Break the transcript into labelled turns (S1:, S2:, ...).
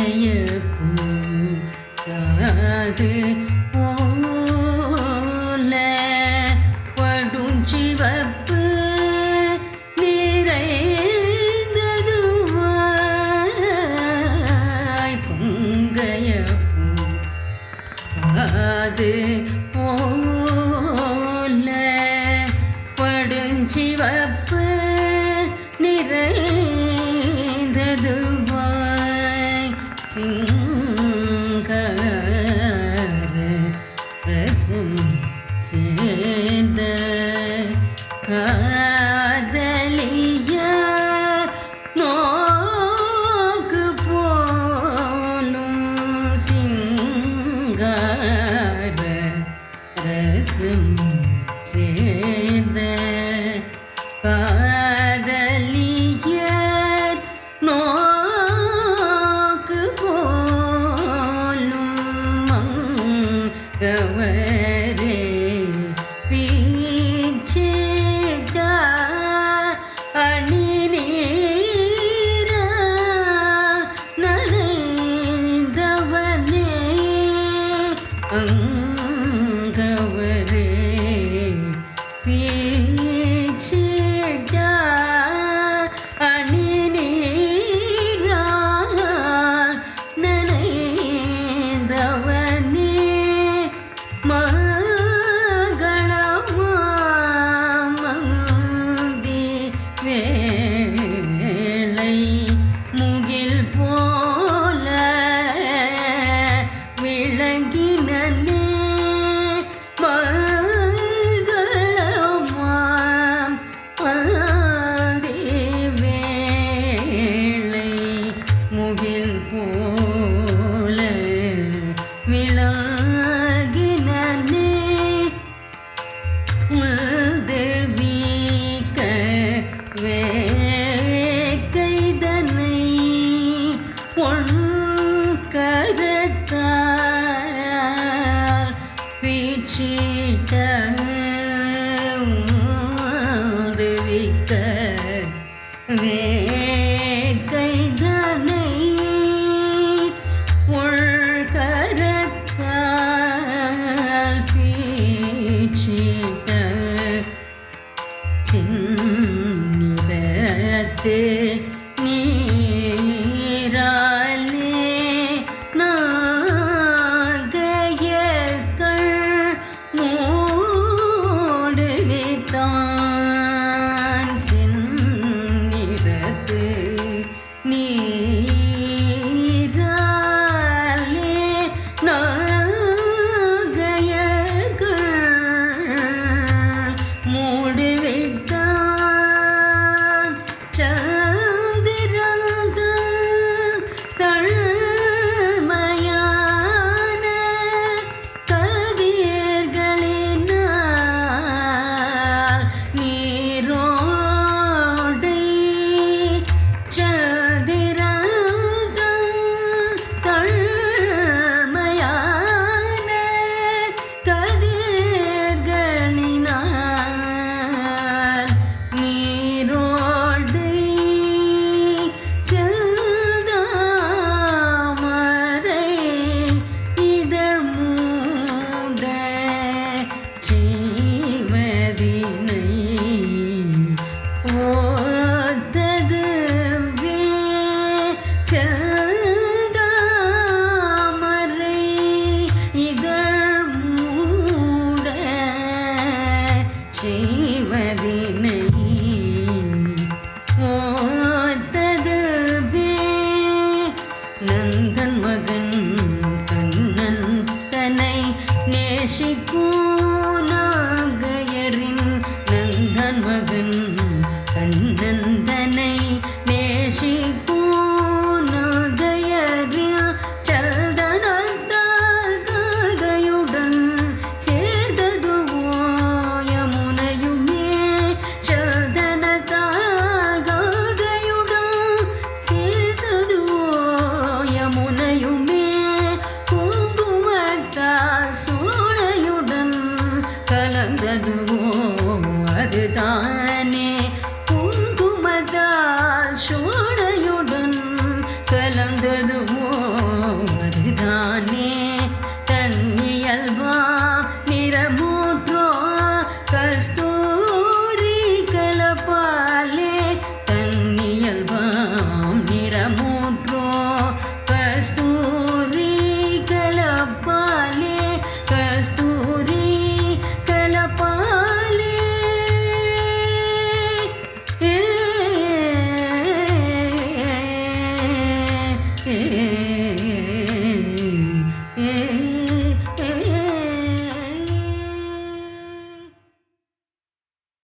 S1: மலையக்கும் காது போல படும் சிவப்பு நிறைந்ததுவாய் பொங்கயப்பும் காது போல படும் சிவப்பு நிறை car. Mm-hmm. वे 情。Mm-hmm.